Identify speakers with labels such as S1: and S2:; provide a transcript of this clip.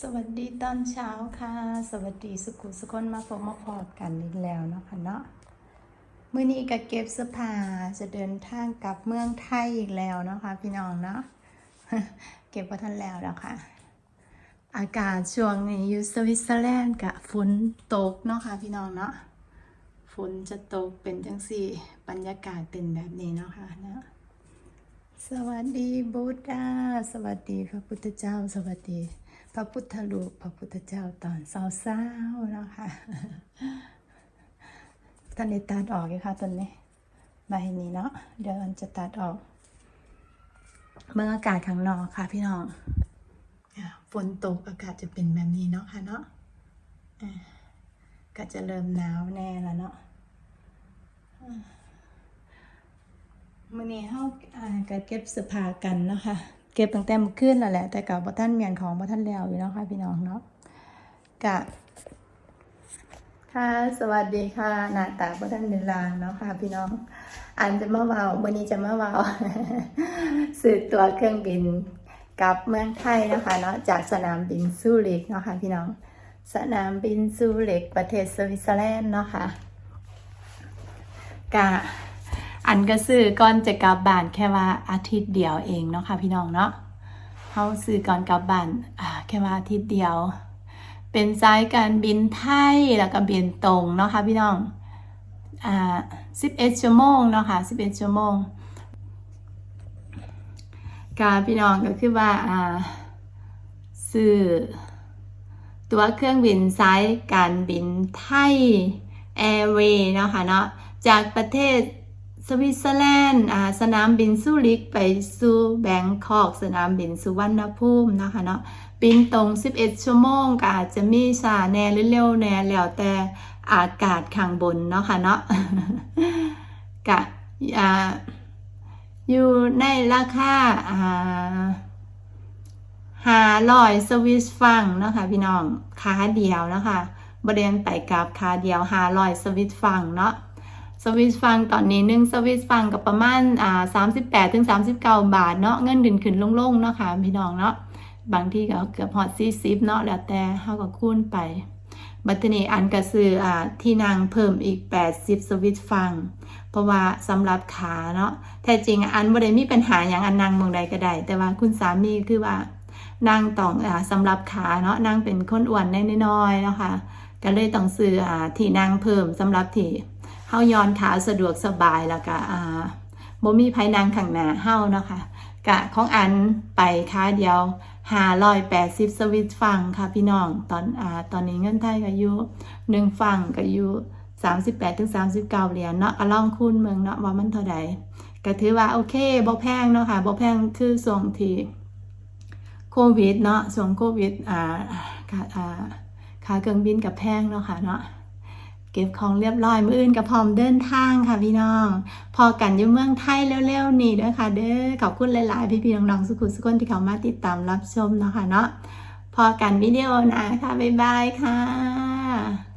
S1: สวัสดีตอนเช้าค่ะ สวัสดีสุขุสุคนมาพบมาพอกันอีกแล้วเนาะค่ะเนาะมื้อนี้ก็เก็บเสื้อผ้าจะเดินทางกลับเมืองไทยอีกแล้วนะคะ พี่น้องเนาะเก็บไว้ทันแล้วแล้วค่ะ อากาศช่วงนี้อยู่สวิตเซอร์แลนด์กะฝนตกเนาะค่ะพี่น้องเนาะฝนจะตกเป็นจังสี่บรรยากาศเป็นแบบนี้เนาะค่ะเนาะสวัสดีบุตดาสวัสดีพระพุทธเจ้าสวัสดี พระพุทธรูปพระพุทธเจ้าตอนเศร้าๆนะค่ะท่านได้ตัดออกอยู่ค่ะตอนนี้ใบนี้เนาะเดี๋ยวอันจะตัดออกเมื่ออากาศข้างนอกค่ะ พี่น้องฝนตกอากาศจะเป็นแบบนี้เนาะค่ะเนาะก็จะเริ่มหนาวแน่แล้วเนาะมื่อนี้เฮาอ่าก็เก็บเสื้อผ้ากันเนาะค่ะ เก็บตั้งแต่มื่อคืนแล้วแหละ แต่กับบ่ทันเมียนของบ่ทันแล้วอยู่เนาะค่ะพี่น้องเนาะกะค่ะสวัสดีค่ะหน้าตาบ่ทันเวลาเนาะค่ะ พี่น้อง อันจะมาเวามื้อนี้จะมาเวาซื้อตัวเครื่องบินกลับเมืองไทยนะคะเนาะจากสนามบินซูริกเนาะค่ะพี่น้อง สนามบินซูริกประเทศสวิตเซอร์แลนด์เนาะค่ะกะ อันก็ซื้อก่อนจะกลับบ้านแค่ว่าอาทิตย์เดียวเองเนาะค่ะพี่น้องเนาะเขาซื้อก่อนกลับบ้านแค่ว่าอาทิตย์เดียว เป็นสายการบินไทยแล้วก็บินตรงเนาะค่ะพี่น้องอ่า11ชั่วโมงเนาะค่ะ11ชั่วโมงการพี่น้องก็คือว่าอ่าซื้อตัวเครื่องบินสายการบินไทยแอร์เวย์เนาะค่ะเนาะจากประเทศ สวิตเซอร์แลนด์สนามบินซูริกไปสู่แบงคอก สนามบินสุวรรณภูมินะคะเนาะบินตรง 11 ชั่วโมงก็อาจจะมีชาแน่หรือเร็วแน่แล้วแต่อากาศข้างบนเนาะค่ะเนาะกะอยู่ในราคาอ่าห้าร้อยสวิสฟังเนาะค่ะพี่น้องขาเดียวเนาะคะบริเวณไต่กลับขาเดียวหารอยสวิสฟังเนาะ สวิสฟังตอนนี้หนึ่งสวิสฟังกับประมาณอ่าสามสิบแปดถึงสามสิบเก้าบาทเนาะเงินขึ้นขึ้นลงลงๆเนาะค่ะพี่น้องเนาะบางที่ก็เกือบฮอดสี่สิบเนาะแล้วแต่เฮาก็คูณไป บัตรนี้อันก็ซื้ออ่าที่นั่งเพิ่มอีก 80 สวิตฟัง เพราะว่าสำหรับขาเนาะแท้จริงอันบ่ได้มีปัญหาอย่างอันนั่งเมืองใดก็ได้แต่ว่าคุณสามีคือว่านั่งต้องอ่าสำหรับขาเนาะนั่งเป็นคนอ้วนได้น้อยๆเนาะค่ะก็เลยต้องซื้ออ่าที่นั่งเพิ่มสำหรับที่ เฮายอนขาสะดวกสบายแล้วก็อ่าบ่มีภัยนางข้างหน้าเฮานะคะกะของอันไปขาเดียว580สวิตฟังค่ะพี่น้องตอนอ่าตอนนี้เงินไทยก็อยู่1ฟังก็อยู่38ถึง39เหรียญเนาะก็ลองคูณเมืองเนาะว่ามันเท่าใดก็ถือว่าโอเคบ่แพงเนาะค่ะบ่แพงคือส่งที่โควิดเนาะส่งโควิดอ่าค่าอ่าค่าเครื่องบินกับแพงเนาะค่ะเนาะ เก็บของเรียบร้อยมืออื่นกับพร้อมเดินทางค่ะพี่น้อง พอกันอยู่เมืองไทยเร็วๆนี่ด้วยค่ะ เด้อขอบคุณหลายๆ พี่ๆน้องๆสุขุสุขคนที่เขามาติดตามรับชมเนาะค่ะเนาะพอกันวิดีโอนะค่ะบ๊ายบายค่ะ